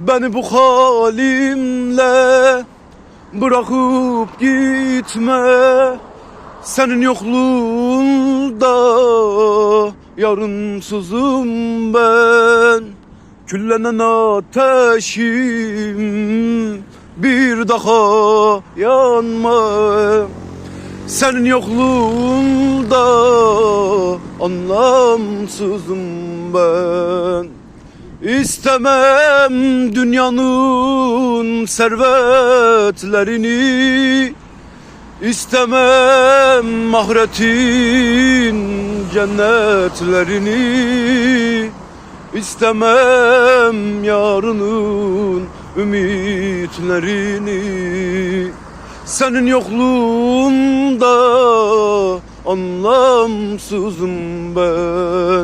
Beni bu halimle bırakıp gitme. Senin yokluğunda yarınsızım ben. Küllenen ateşim bir daha yanma. Senin yokluğunda anlamsızım ben İstemem dünyanın servetlerini. İstemem ahiretin cennetlerini. İstemem yarının ümitlerini. Senin yokluğunda anlamsızım ben